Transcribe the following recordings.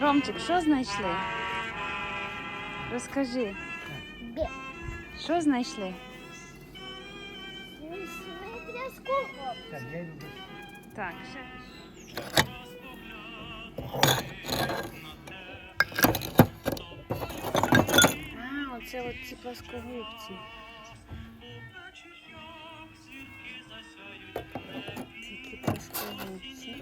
Ромчик, що знайшли? Розкажи, Де? що знайшли? Смотря сколько. Так, ще. А, оце от ці плоскогубці. Такі плоскогубці.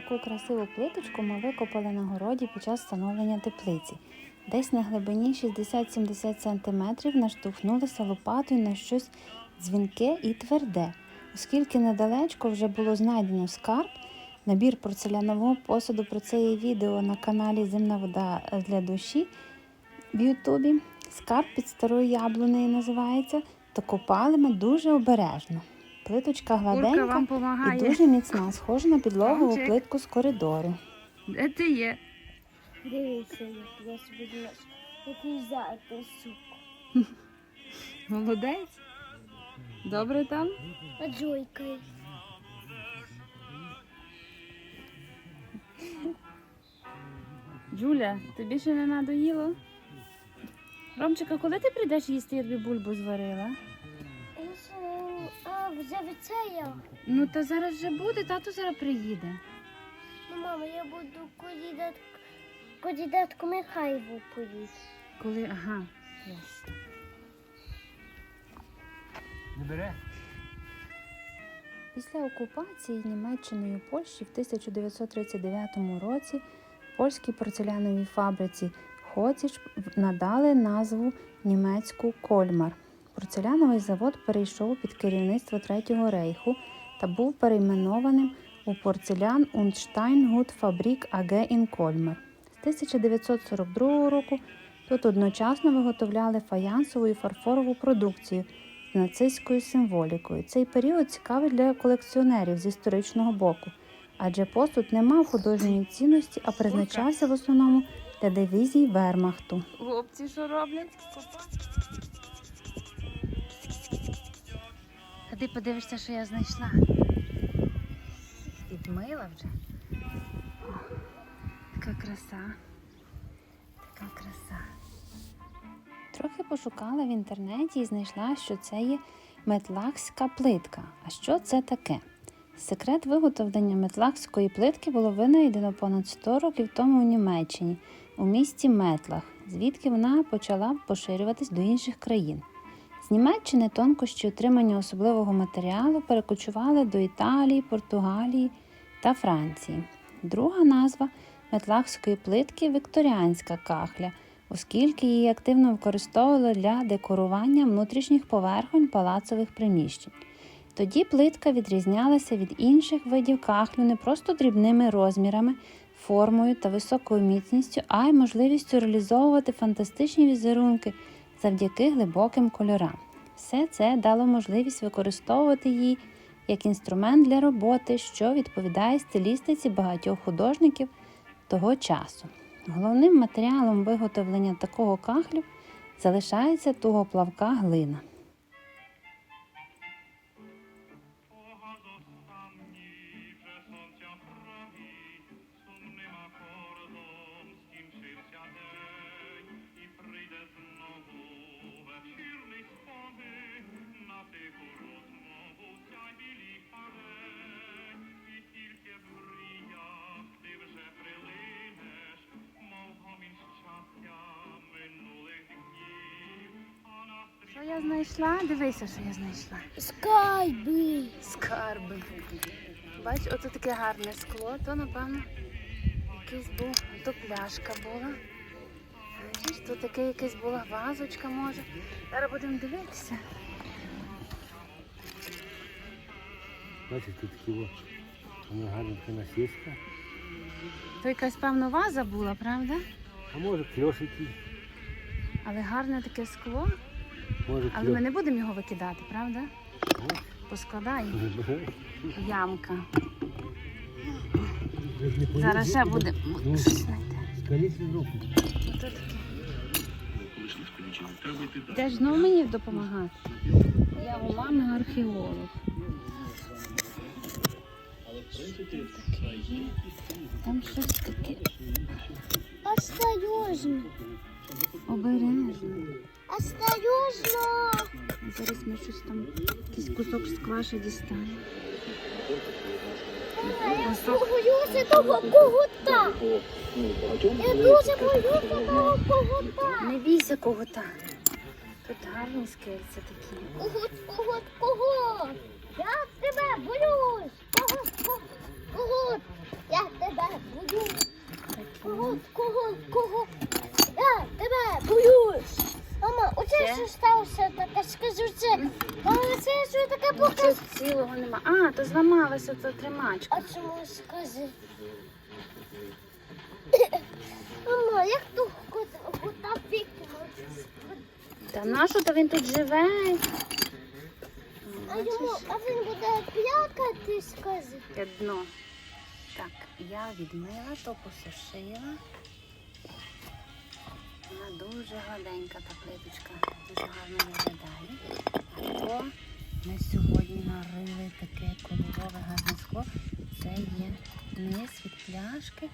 Таку красиву плиточку ми викопали на городі під час встановлення теплиці. Десь на глибині 60-70 см наштовхнулися лопатою на щось дзвінке і тверде. Оскільки недалечко вже було знайдено скарб, набір порцелянового посуду про це є відео на каналі Земна вода для душі в Ютубі. Скарб під старою яблунею називається, то копали ми дуже обережно. Плиточка гладенька вам і дуже міцна, схожа на підлогову Ромчик. плитку з коридору. Де ти є? Як я собі думаю, який зайка, сука. Молодець. Добре там? А. Джуля, тобі ще не надоїло? Ромчика, коли ти прийдеш їсти, я тобі бульбу зварила? А, вже вечеря. Ну та зараз вже буде, тато зараз приїде. Ну, мама, я буду кандидат, кандидатку Михайлову поїсти. Коли. Ага. Ясно. Не бере? Після окупації Німеччиною Польщі в 1939 році польській порцеляновій фабриці Хотіч надали назву німецьку Кольмар. Порцеляновий завод перейшов під керівництво Третього рейху та був перейменованим у Порцелян AG in Кольмар. З 1942 року тут одночасно виготовляли фаянсову і фарфорову продукцію з нацистською символікою. Цей період цікавий для колекціонерів з історичного боку, адже посуд не мав художньої цінності, а призначався в основному для дивізій Вермахту. Хлопці, що роблять? Ходи подивишся, що я знайшла. Підмила вже. О, Така краса. Така краса. Трохи пошукала в інтернеті і знайшла, що це є метлахська плитка. А що це таке? Секрет виготовлення метлахської плитки було винайдено понад 100 років тому у Німеччині, у місті Метлах, звідки вона почала поширюватись до інших країн. З Німеччини тонкощі отримання особливого матеріалу перекочували до Італії, Португалії та Франції. Друга назва метлахської плитки вікторіанська кахля, оскільки її активно використовували для декорування внутрішніх поверхонь палацових приміщень. Тоді плитка відрізнялася від інших видів кахлю не просто дрібними розмірами, формою та високою міцністю, а й можливістю реалізовувати фантастичні візерунки завдяки глибоким кольорам. Все це дало можливість використовувати її як інструмент для роботи, що відповідає стилістиці багатьох художників того часу. Головним матеріалом виготовлення такого кахлю залишається тугоплавка глина. Я знайшла? Дивися, що я знайшла. Скайби. Скарби. Бач, ото таке гарне скло, то напевно якийсь був, то пляшка була. Бачиш, тут таке якась була вазочка може. Зараз будемо дивитися. Бачиш, тут такі вона гарна така насічка. То якась певно ваза була, правда? А може кльошики, Але гарне таке скло. Може Але ми не будемо його викидати, правда? Бере. Ямка. Зараз ще буде Ну, Де ж знову мені допомагати? Я у мами археолог. Там щось таке Осторожно. обережне. Осторожно. Зараз ми щось там, якийсь кусок скваша дістанемо. Я боюся того когута. Я дуже боюся того когута. Не бійся когота. Тут гарні скельця такі. Когут, когут, когут. Я тебе боюсь. Когут, когут, когут. Я тебе боюсь. Когут, когут, когут. Я тебе боюсь. Мама, оце Це? що сталося таке, скажу це. Мама, це що таке Нічого показ. цілого нема. А, то зламалася та тримачка. А чому скажи? Мама, як тут кота, кота? Та нащо то він тут живе? А йому, а він буде плакати, скажи. Таке дно. Так, я відмила, то посушила. Вона дуже гладенька та плиточка, дуже гарно виглядає. А то ми сьогодні нарили таке кольорове гарне скло. Це є низ від пляшки,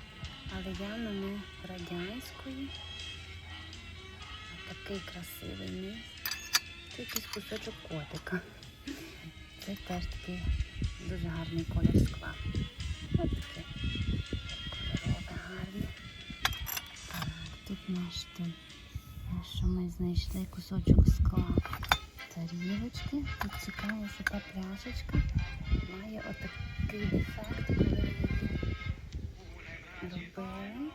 але явно не радянської. Такий красивий низ. Це якийсь кусочок котика. Це теж такий дуже гарний колір скла. Ось таке наш е, що ми знайшли кусочок скла. Тарілочки. Тут цікаво, що та пляшечка має отакий дефект, коли її робили.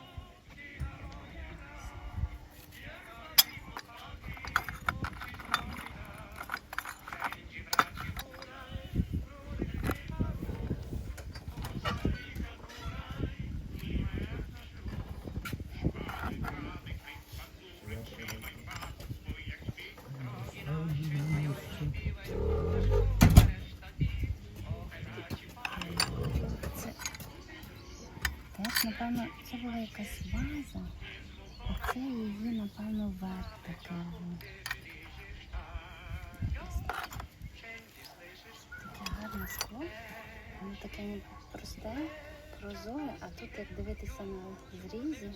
Напевно, це була якась ваза, а це її, напевно, таке. Таке гарне скло. Воно таке просте, прозоре, а тут, як дивитися на зрізі,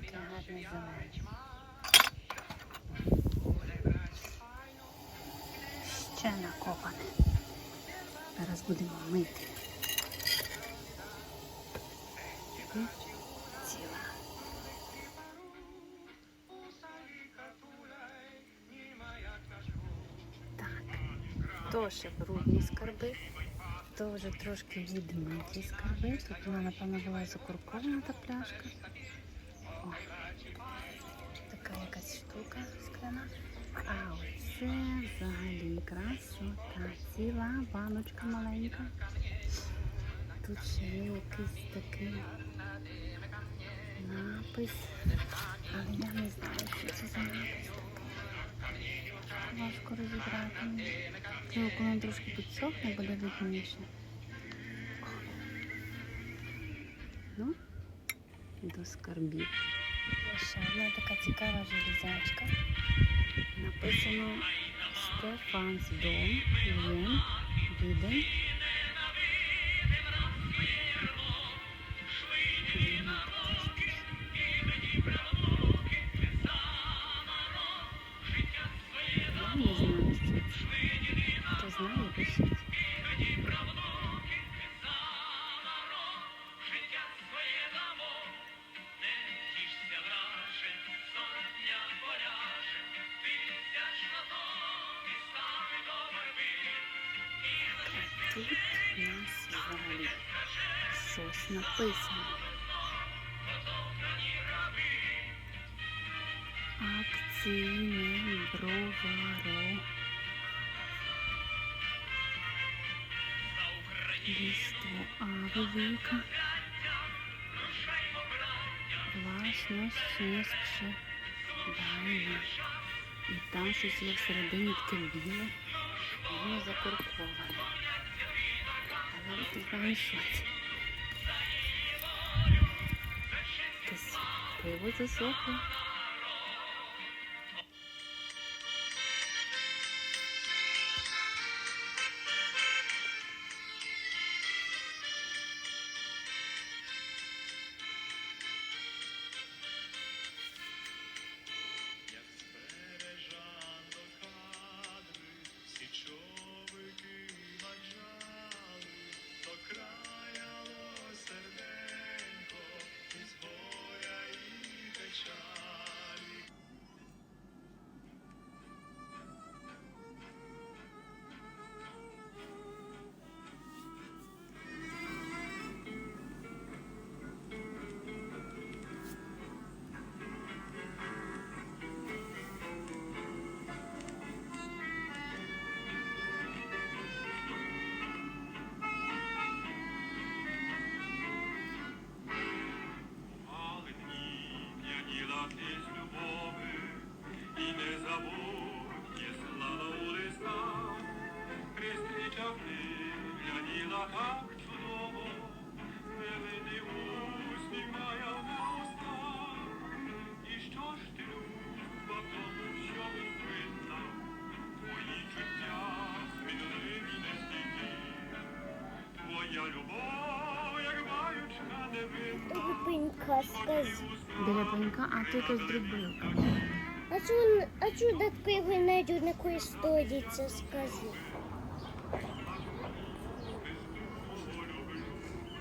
таке гарне зелене. Ще накопане. Зараз будемо мити. То ще брудні скарби, то вже трошки відмиті скарби. Тут вона, напевно, була закуркована та пляшка. О, така якась штука скляна. А оце взагалі красота. Ціла баночка маленька. Тут ще є якийсь такий напис. Але я не знаю, що це за напис. Важко розібрати. Треба, коли трошки підсохне, буде видніше. Ну, до скарбів. Ще одна така цікава железячка. Написано Стефанс дом, Він, Відень. А тут у нас взагалі щось написано. Дійство Авелика. Власність не споживання. І там щось є всередині таке. Воно закорковане. Але знаю, що. Якесь пиво засохло. Скажи. Біля пенька, а то якась дробилка. А чого, а чого так його навіть не користується, скажи.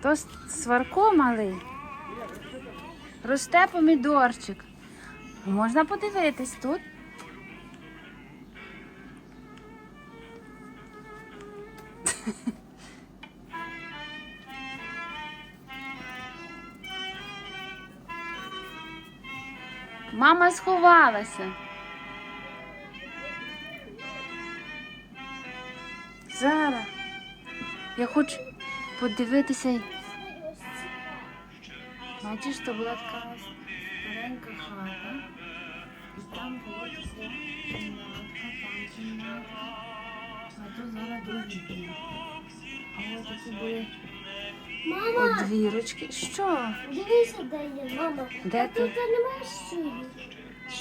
То сварко малий. Росте помідорчик. Можна подивитись тут. Мама сховалася. Зараз. Я хочу подивитися. Бачиш, то була така старенька хата, і там там кімнатка, а тут зараз другі кімнати. А ось такі були Мама, одвірочки. Що? дивися, де є, мама. Де а ти? тут немає щурів.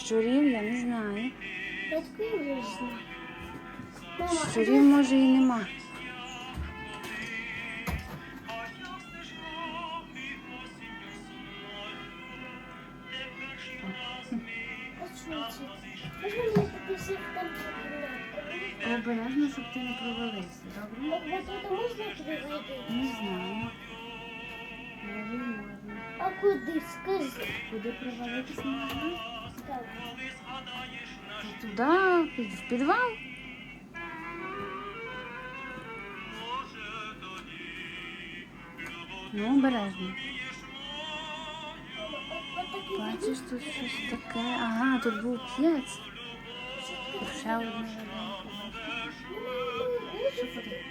Щурів я не знаю. Я такий вижу. Мама, Щурів може і нема. а що це? Можна мені такий там кімнатку? Обережно, щоб ти не провалився, добре? Ви туди можна куди, скажи? Куди провалитись можна? Так. Туди, під, в підвал. Ну, обережно. Бачиш, тут щось таке. Ага, тут був п'єць. Ще маленьке. Що буде?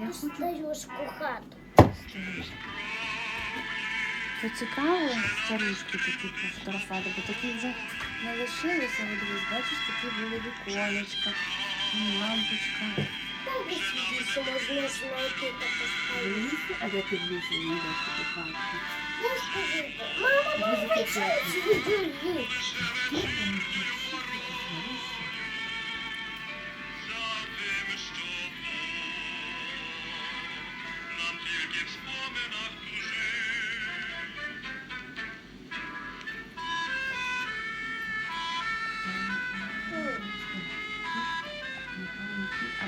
Я хочу Стаюшку хату. Це цікаво старушки такі пофотографувати, бо такі вже не лишилися. От дивись, бачиш, такі були віконечка, лампочка. Так можна знайти та поставити. А де ти ближче не йдеш такі? Ну скажи, мама, мама, що сюди? Нам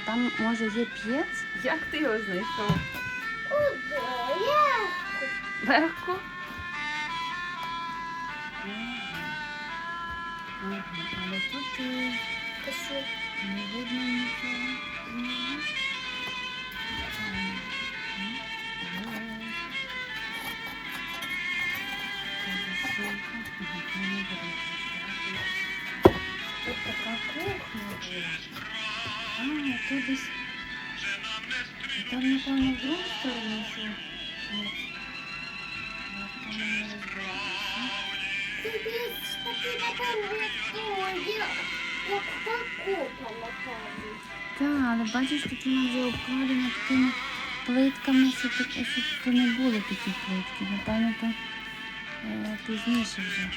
там може є п'єць? Як ти його знайшов? Легко. Ага, але тут не видно нічого. Ні. Тут така кухня. А, тут десь. Там, напевно, в другу сторону йшов. Ні. Я напевно, як покупа, напевно. Так, але бачиш, воно вже обкладено такими плитками, що тут щоб це не були такі плитки. Напевно, то е, пізніше вже.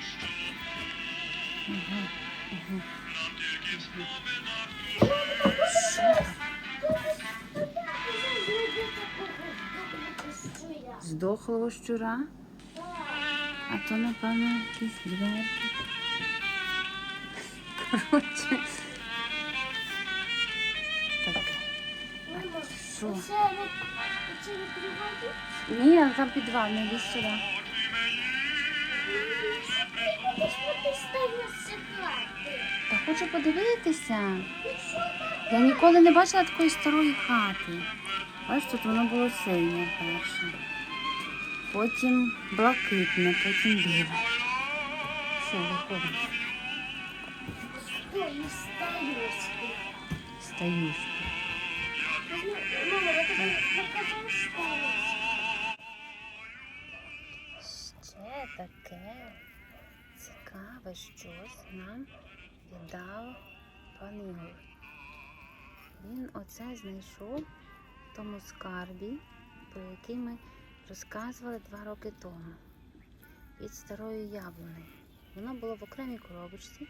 Ага, ага. Що Здохлого щура, а то, напевно, якісь дверки. Коротше. Так. Що? Ні, там підвал, не йди сюди. Та хочу подивитися. Я ніколи не бачила такої старої хати. Бачиш, тут воно було синє перше. Потім блакитне, потім біле. Що, виходимо? Мама, я тобі стаюсь. Ще таке цікаве щось нам віддав пан Ігор. Він оце знайшов в тому скарбі, про який ми розказували два роки тому від старої яблуни. Воно було в окремій коробочці,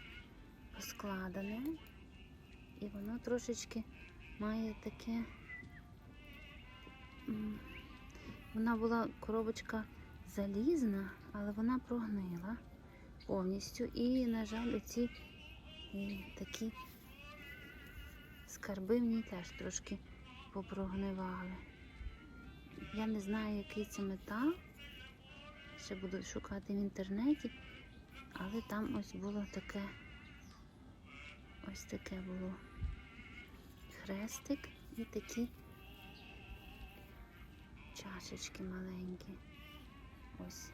розкладене, і воно трошечки має таке. Вона була коробочка залізна, але вона прогнила повністю. І, на жаль, оці такі скарби в ній теж трошки попрогнивали. Я не знаю, який це метал. Ще буду шукати в інтернеті, але там ось було таке. Ось таке було хрестик і такі чашечки маленькі. Ось